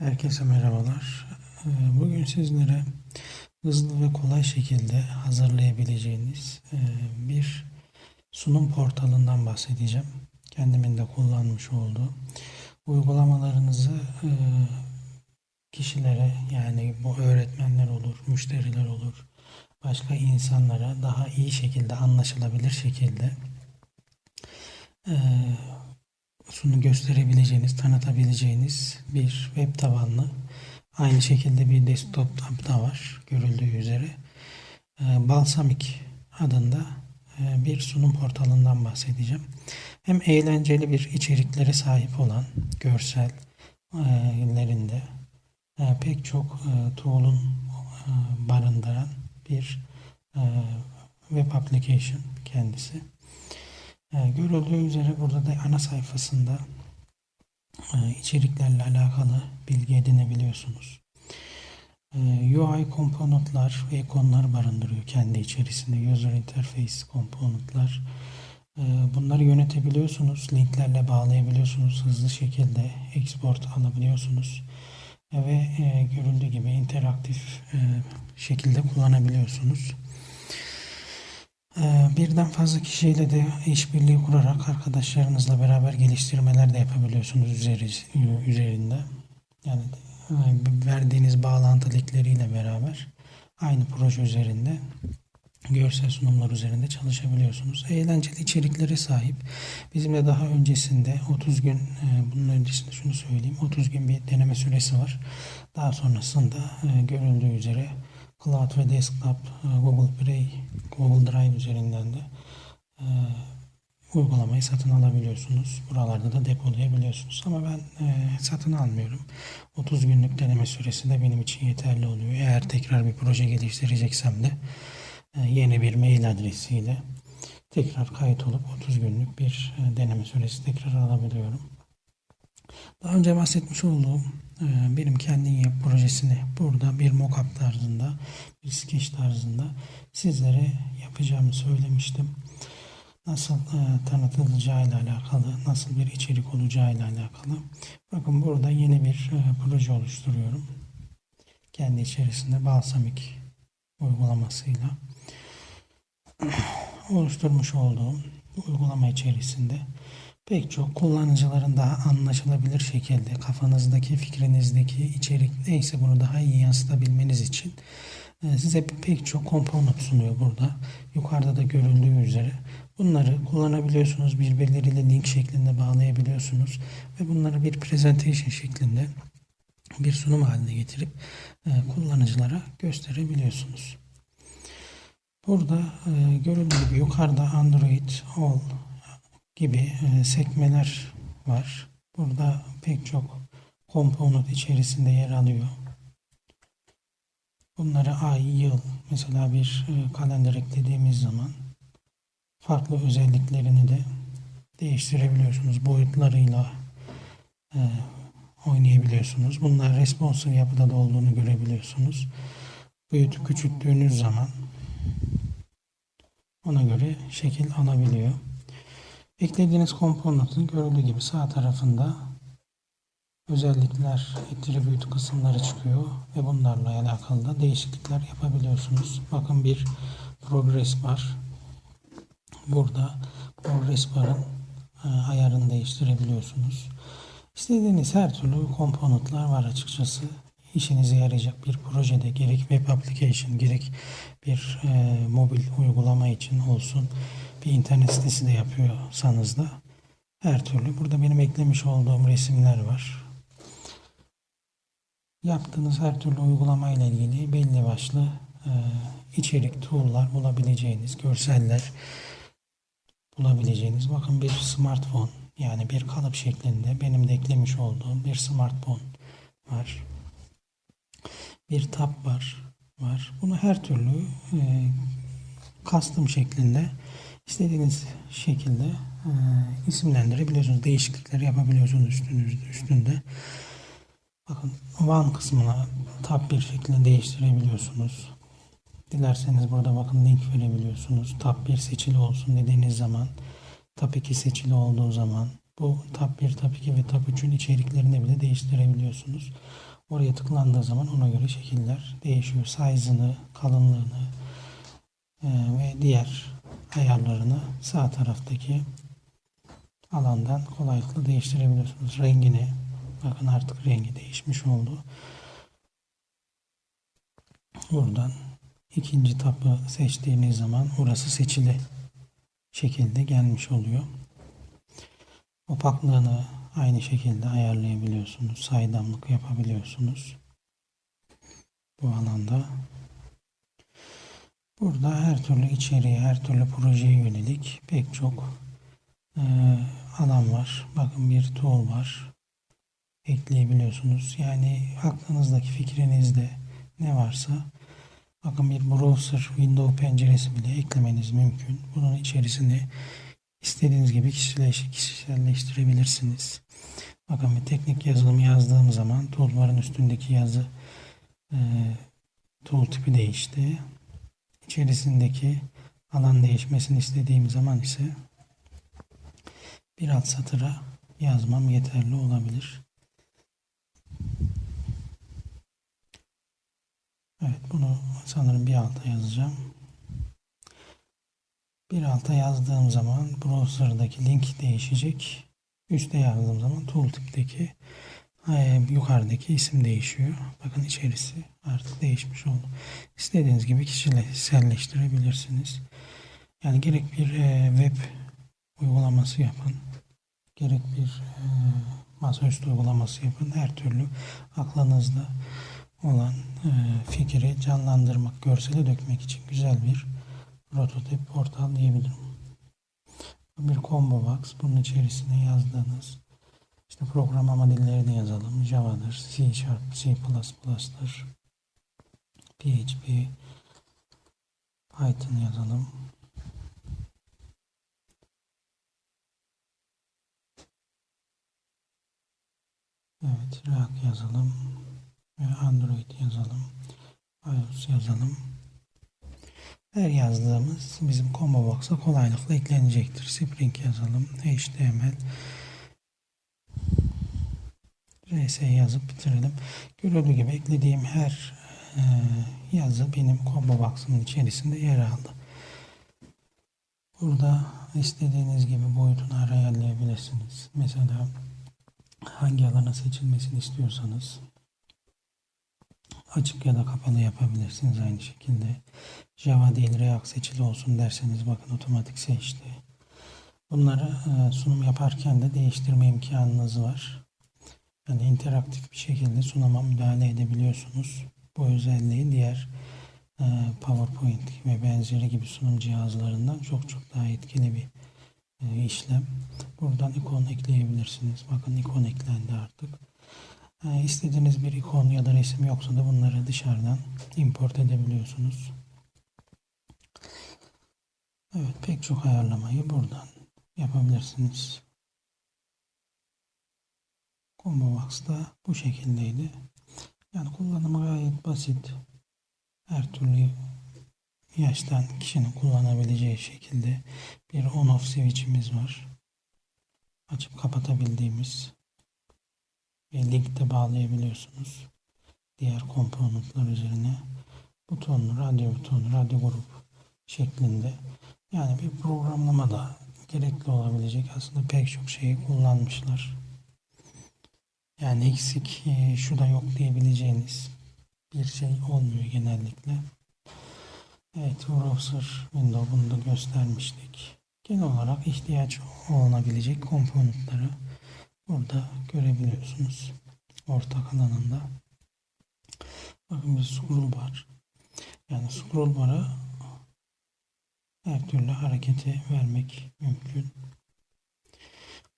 Herkese merhabalar. Ee, Bugün sizlere hızlı ve kolay şekilde hazırlayabileceğiniz e, bir sunum portalından bahsedeceğim. Kendimin de kullanmış olduğu uygulamalarınızı e, kişilere yani bu öğretmenler olur, müşteriler olur, başka insanlara daha iyi şekilde anlaşılabilir şekilde e, sunu gösterebileceğiniz, tanıtabileceğiniz bir web tabanlı. Aynı şekilde bir desktop da var görüldüğü üzere. Ee, Balsamic adında e, bir sunum portalından bahsedeceğim. Hem eğlenceli bir içeriklere sahip olan görsellerinde e, pek çok e, tool'un e, barındıran bir e, web application kendisi. Ee, Görüldüğü üzere burada da ana sayfasında e, içeriklerle alakalı bilgi edinebiliyorsunuz. Ee, UI komponentler ve ikonlar barındırıyor kendi içerisinde. User interface komponentler. Ee, Bunları yönetebiliyorsunuz. Linklerle bağlayabiliyorsunuz. Hızlı şekilde export alabiliyorsunuz. Ve e, görüldüğü gibi interaktif e, şekilde kullanabiliyorsunuz. Ee, Birden fazla kişiyle de işbirliği kurarak arkadaşlarınızla beraber geliştirmeler de yapabiliyorsunuz üzeri, üzerinde. Yani verdiğiniz bağlantı linkleriyle beraber aynı proje üzerinde görsel sunumlar üzerinde çalışabiliyorsunuz. Eğlenceli içeriklere sahip. Bizim de daha öncesinde 30 gün, e, bunun öncesinde şunu söyleyeyim, 30 gün bir deneme süresi var. Daha sonrasında e, görüldüğü üzere Cloud ve Desktop, e, Google Play, Google Drive üzerinden de e, uygulamayı satın alabiliyorsunuz. Buralarda da depolayabiliyorsunuz. Ama ben e, satın almıyorum. 30 günlük deneme süresi de benim için yeterli oluyor. Eğer tekrar bir proje geliştireceksem de yeni bir mail adresiyle tekrar kayıt olup 30 günlük bir deneme süresi tekrar alabiliyorum. Daha önce bahsetmiş olduğum benim kendin yap projesini burada bir mockup tarzında, bir sketch tarzında sizlere yapacağımı söylemiştim. Nasıl e, tanıtılacağıyla alakalı, nasıl bir içerik olacağıyla alakalı. Bakın burada yeni bir e, proje oluşturuyorum. Kendi içerisinde Balsamic uygulamasıyla oluşturmuş olduğum uygulama içerisinde pek çok kullanıcıların daha anlaşılabilir şekilde kafanızdaki fikrinizdeki içerik neyse bunu daha iyi yansıtabilmeniz için e, size pek çok komponent sunuyor burada. Yukarıda da görüldüğü üzere bunları kullanabiliyorsunuz. Birbirleriyle link şeklinde bağlayabiliyorsunuz ve bunları bir presentation şeklinde bir sunum haline getirip e, kullanıcılara gösterebiliyorsunuz. Burada e, görüldüğü gibi yukarıda Android All gibi e, sekmeler var. Burada pek çok komponent içerisinde yer alıyor. Bunları ay, yıl, mesela bir e, kalender eklediğimiz zaman farklı özelliklerini de değiştirebiliyorsunuz. Boyutlarıyla e, oynayabiliyorsunuz. Bunlar responsive yapıda da olduğunu görebiliyorsunuz. Büyütüp küçülttüğünüz zaman ona göre şekil alabiliyor. Eklediğiniz komponentin görüldüğü gibi sağ tarafında özellikler, attribute kısımları çıkıyor ve bunlarla alakalı da değişiklikler yapabiliyorsunuz. Bakın bir progress var. Burada progress barın e, ayarını değiştirebiliyorsunuz. İstediğiniz her türlü komponentler var açıkçası. İşinize yarayacak bir projede gerek web application gerek bir e, mobil uygulama için olsun bir internet sitesi de yapıyorsanız da her türlü. Burada benim eklemiş olduğum resimler var. Yaptığınız her türlü uygulama ile ilgili belli başlı e, içerik, tool'lar bulabileceğiniz, görseller bulabileceğiniz. Bakın bir smartphone yani bir kalıp şeklinde benim de eklemiş olduğum bir smartphone var. Bir tab var. var. Bunu her türlü e, şeklinde istediğiniz şekilde e, isimlendirebiliyorsunuz. Değişiklikler yapabiliyorsunuz üstünüzde, üstünde. Bakın one kısmına tab bir şekilde değiştirebiliyorsunuz. Dilerseniz burada bakın link verebiliyorsunuz. Tab 1 seçili olsun dediğiniz zaman tab 2 seçili olduğu zaman Bu Tab 1, Tab 2 ve Tab 3'ün içeriklerini bile değiştirebiliyorsunuz. Oraya tıklandığı zaman ona göre şekiller değişiyor. Size'ını, kalınlığını e, ve diğer ayarlarını sağ taraftaki alandan kolaylıkla değiştirebiliyorsunuz. Rengini bakın artık rengi değişmiş oldu. Buradan ikinci tabı seçtiğiniz zaman orası seçili şekilde gelmiş oluyor. Opaklığını aynı şekilde ayarlayabiliyorsunuz. Saydamlık yapabiliyorsunuz. Bu alanda. Burada her türlü içeriğe, her türlü projeye yönelik pek çok e, alan var. Bakın bir tool var. Ekleyebiliyorsunuz. Yani aklınızdaki fikrinizde ne varsa bakın bir browser window penceresi bile eklemeniz mümkün. Bunun içerisine istediğiniz gibi kişiselleştirebilirsiniz. Bakın bir teknik yazılım yazdığım zaman toolbar'ın üstündeki yazı e, tool tipi değişti. İçerisindeki alan değişmesini istediğim zaman ise bir alt satıra yazmam yeterli olabilir. Evet bunu sanırım bir alta yazacağım. Bir alta yazdığım zaman browser'daki link değişecek. Üste yazdığım zaman tooltip'teki e, yukarıdaki isim değişiyor. Bakın içerisi artık değişmiş oldu. İstediğiniz gibi kişiselleştirebilirsiniz. Yani gerek bir e, web uygulaması yapın, gerek bir e, masaüstü uygulaması yapın. Her türlü aklınızda olan fikri canlandırmak, görsele dökmek için güzel bir prototip portal diyebilirim. Bir combo box. Bunun içerisine yazdığınız işte programlama dillerini yazalım. Java'dır, C Sharp, C++'dır, PHP, Python yazalım. Evet, React yazalım ve Android yazalım. iOS yazalım. Her yazdığımız bizim combo box'a kolaylıkla eklenecektir. Spring yazalım. HTML RS yazıp bitirelim. Görüldüğü gibi eklediğim her e, yazı benim combo box'ımın içerisinde yer aldı. Burada istediğiniz gibi boyutunu ayarlayabilirsiniz. Mesela hangi alana seçilmesini istiyorsanız açık ya da kapalı yapabilirsiniz aynı şekilde. Java değil React seçili olsun derseniz bakın otomatik seçti. Bunları e, sunum yaparken de değiştirme imkanınız var. Yani interaktif bir şekilde sunuma müdahale edebiliyorsunuz. Bu özelliği diğer e, PowerPoint ve benzeri gibi sunum cihazlarından çok çok daha etkili bir e, işlem. Buradan ikon ekleyebilirsiniz. Bakın ikon eklendi artık. İstediğiniz bir ikon ya da resim yoksa da bunları dışarıdan import edebiliyorsunuz. Evet pek çok ayarlamayı buradan yapabilirsiniz. Combo Box da bu şekildeydi. Yani kullanımı gayet basit. Her türlü yaştan kişinin kullanabileceği şekilde bir on-off switch'imiz var. Açıp kapatabildiğimiz ve linkte bağlayabiliyorsunuz. Diğer komponentler üzerine buton, radyo butonu, radyo grup şeklinde. Yani bir programlamada gerekli olabilecek aslında pek çok şeyi kullanmışlar. Yani eksik e, şu da yok diyebileceğiniz bir şey olmuyor genellikle. Evet browser window bunu da göstermiştik. Genel olarak ihtiyaç olunabilecek komponentleri burada görebiliyorsunuz. Ortak alanında. Bakın bir scroll bar. Yani scroll bar'a her türlü hareketi vermek mümkün.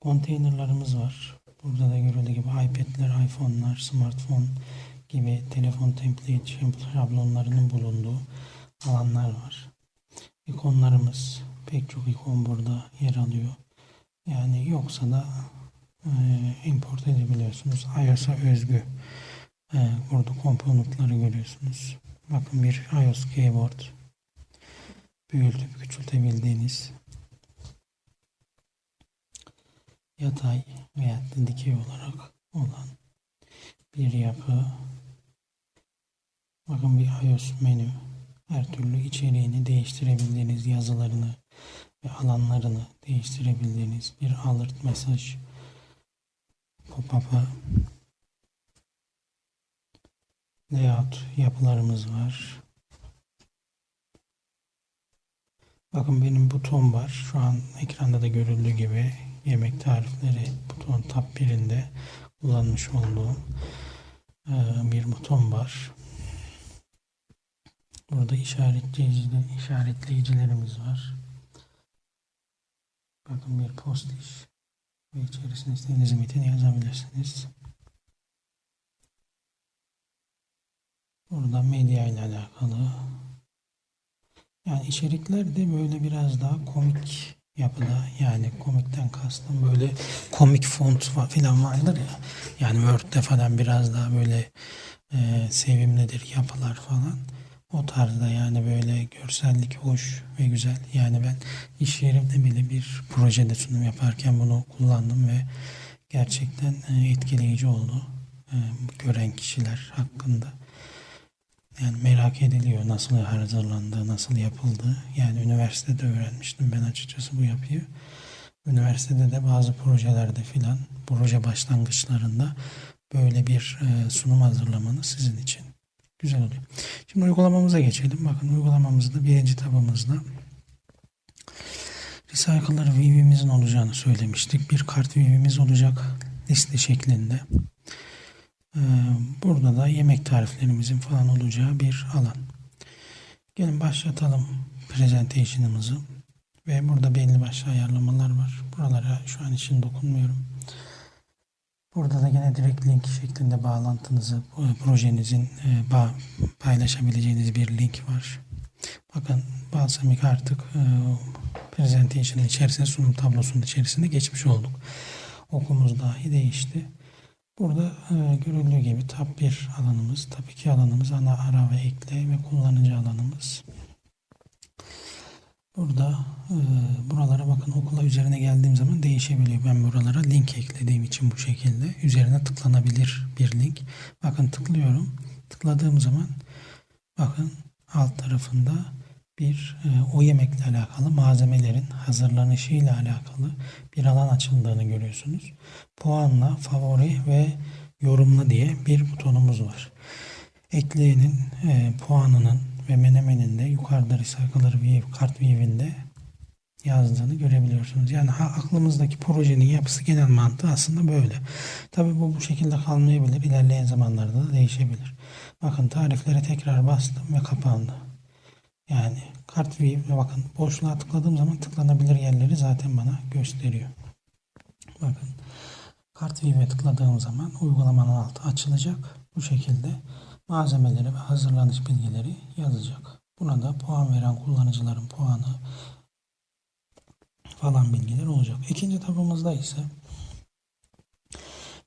Konteynerlarımız var. Burada da görüldüğü gibi iPad'ler, iPhone'lar, smartphone gibi telefon template şablonlarının bulunduğu alanlar var. İkonlarımız pek çok ikon burada yer alıyor. Yani yoksa da import edebiliyorsunuz. iOS'a özgü e, burada komponentleri görüyorsunuz. Bakın bir iOS keyboard büyütüp küçültebildiğiniz yatay veya dikey olarak olan bir yapı. Bakın bir iOS menü. Her türlü içeriğini değiştirebildiğiniz yazılarını ve alanlarını değiştirebildiğiniz bir alert mesaj pop-up'ı layout yapılarımız var. Bakın benim buton var. Şu an ekranda da görüldüğü gibi yemek tarifleri buton tab birinde kullanmış olduğum eee, bir buton var. Burada işaretleyici, işaretleyicilerimiz var. Bakın bir post iş ve içerisine istediğiniz metini yazabilirsiniz. Burada medya ile alakalı. Yani içerikler de böyle biraz daha komik yapıda. Yani komikten kastım böyle komik font fa- falan vardır ya. Yani Word'de falan biraz daha böyle e, sevimlidir yapılar falan. O tarzda yani böyle görsellik hoş ve güzel. Yani ben iş yerimde bile bir projede sunum yaparken bunu kullandım ve gerçekten e, etkileyici oldu. E, gören kişiler hakkında. Yani merak ediliyor nasıl hazırlandığı, nasıl yapıldığı. Yani üniversitede öğrenmiştim ben açıkçası bu yapıyı. Üniversitede de bazı projelerde filan, proje başlangıçlarında böyle bir e, sunum hazırlamanız sizin için güzel oluyor. Şimdi uygulamamıza geçelim. Bakın uygulamamızda birinci tabımızda Recycler view'imizin olacağını söylemiştik. Bir kart view'imiz olacak liste şeklinde. Ee, Burada da yemek tariflerimizin falan olacağı bir alan. Gelin başlatalım presentation'ımızı. Ve burada belli başlı ayarlamalar var. Buralara şu an için dokunmuyorum. Burada da gene direkt link şeklinde bağlantınızı, e, projenizin e, paylaşabileceğiniz bir link var. Bakın Balsamik artık e, presentation'ın içerisinde, sunum tablosunun içerisinde geçmiş olduk. Okumuz dahi değişti. Burada görüldüğü gibi tab 1 alanımız, tab 2 alanımız, ana ara ve ekle ve kullanıcı alanımız. Burada e, buralara bakın okula üzerine geldiğim zaman değişebiliyor. Ben buralara link eklediğim için bu şekilde üzerine tıklanabilir bir link. Bakın tıklıyorum. Tıkladığım zaman bakın alt tarafında bir e, o yemekle alakalı malzemelerin hazırlanışıyla alakalı bir alan açıldığını görüyorsunuz. Puanla, favori ve yorumla diye bir butonumuz var. Ekleyenin e, puanının ve menemenin de yukarıda Recycler View, kart view'inde yazdığını görebiliyorsunuz. Yani ha, aklımızdaki projenin yapısı genel mantığı aslında böyle. Tabii bu bu şekilde kalmayabilir. İlerleyen zamanlarda da değişebilir. Bakın tariflere tekrar bastım ve kapandı. Yani kart view bakın boşluğa tıkladığım zaman tıklanabilir yerleri zaten bana gösteriyor. Bakın kart view'e tıkladığım zaman uygulamanın altı açılacak. Bu şekilde malzemeleri ve hazırlanış bilgileri yazacak. Buna da puan veren kullanıcıların puanı falan bilgiler olacak. İkinci tabımızda ise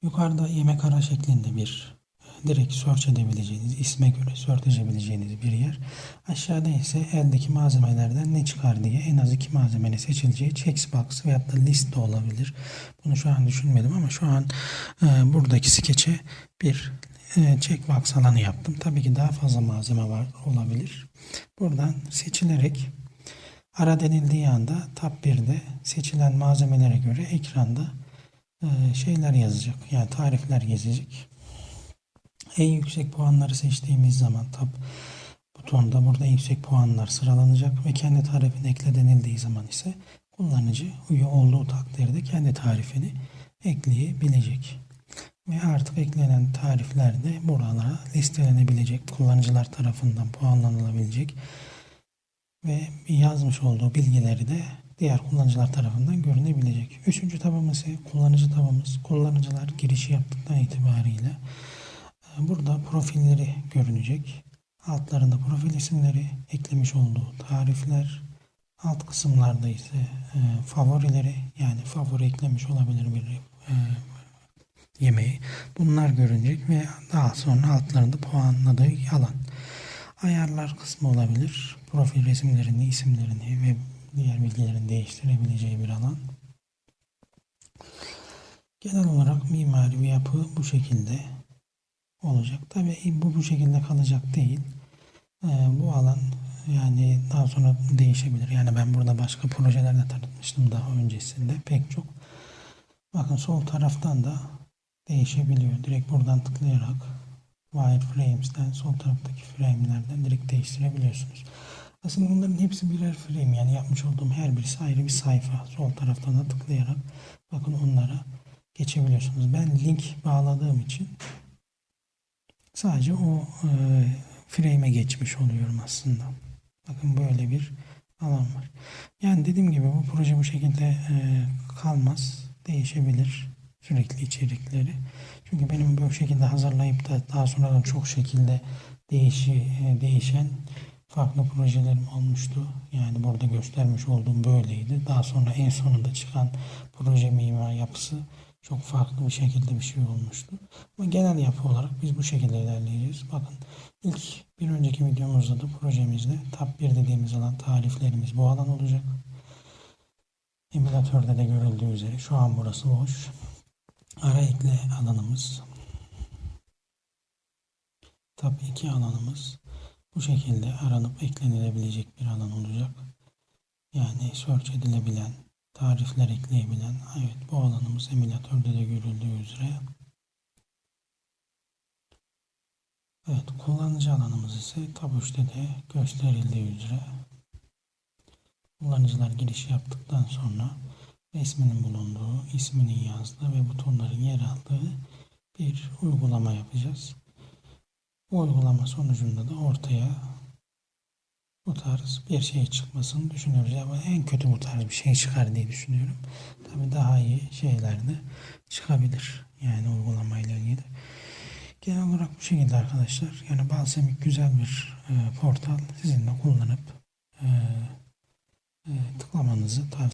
yukarıda yemek ara şeklinde bir e, direkt search edebileceğiniz, isme göre search edebileceğiniz bir yer. Aşağıda ise eldeki malzemelerden ne çıkar diye en az iki malzemenin seçileceği checkbox veyahut da list de olabilir. Bunu şu an düşünmedim ama şu an e, buradaki skeçe bir e, checkbox alanı yaptım. Tabii ki daha fazla malzeme var olabilir. Buradan seçilerek ara denildiği anda tab 1'de seçilen malzemelere göre ekranda e, şeyler yazacak. Yani tarifler gezecek. En yüksek puanları seçtiğimiz zaman tab butonda burada en yüksek puanlar sıralanacak ve kendi tarifini ekle denildiği zaman ise kullanıcı üye olduğu takdirde kendi tarifini ekleyebilecek. Ve artık eklenen tarifler de buralara listelenebilecek, kullanıcılar tarafından puanlanılabilecek ve yazmış olduğu bilgileri de diğer kullanıcılar tarafından görünebilecek. Üçüncü tabımız ise kullanıcı tabımız. Kullanıcılar girişi yaptıktan itibariyle e, burada profilleri görünecek. Altlarında profil isimleri, eklemiş olduğu tarifler, alt kısımlarda ise e, favorileri yani favori eklemiş olabilir bir e, yemeği. Bunlar görünecek ve daha sonra altlarında puanladığı alan. Ayarlar kısmı olabilir. Profil resimlerini, isimlerini ve diğer bilgilerin değiştirebileceği bir alan. Genel olarak mimari bir yapı bu şekilde olacak. Tabii bu bu şekilde kalacak değil. Ee, bu alan yani daha sonra değişebilir. Yani ben burada başka projelerde tanıtmıştım daha öncesinde pek çok. Bakın sol taraftan da değişebiliyor. Direkt buradan tıklayarak wireframes'ten sol taraftaki frame'lerden direkt değiştirebiliyorsunuz. Aslında bunların hepsi birer frame yani yapmış olduğum her birisi ayrı bir sayfa. Sol taraftan da tıklayarak bakın onlara geçebiliyorsunuz. Ben link bağladığım için sadece o e, frame'e geçmiş oluyorum aslında. Bakın böyle bir alan var. Yani dediğim gibi bu proje bu şekilde e, kalmaz. Değişebilir sürekli içerikleri. Çünkü benim bu şekilde hazırlayıp da daha sonradan çok şekilde değişi, e, değişen farklı projelerim olmuştu. Yani burada göstermiş olduğum böyleydi. Daha sonra en sonunda çıkan proje mimar yapısı çok farklı bir şekilde bir şey olmuştu. Ama genel yapı olarak biz bu şekilde ilerleyeceğiz. Bakın ilk bir önceki videomuzda da projemizde tab 1 dediğimiz alan tariflerimiz bu alan olacak. Emülatörde de görüldüğü üzere şu an burası boş. Ara ekle alanımız. Tab 2 alanımız bu şekilde aranıp eklenilebilecek bir alan olacak. Yani search edilebilen, tarifler ekleyebilen, evet bu alanımız emülatörde de görüldüğü üzere. Evet kullanıcı alanımız ise tab 3'te de gösterildiği üzere. Kullanıcılar giriş yaptıktan sonra resminin bulunduğu, isminin yazdığı ve butonların yer aldığı bir uygulama yapacağız. Bu uygulama sonucunda da ortaya bu tarz bir şey çıkmasını düşünüyoruz. Ama en kötü bu tarz bir şey çıkar diye düşünüyorum. Tabii daha iyi şeyler de çıkabilir. Yani uygulamayla ilgili. Genel olarak bu şekilde arkadaşlar. Yani Balsemik güzel bir e, portal. Sizin de kullanıp e, e, tıklamanızı tavsiye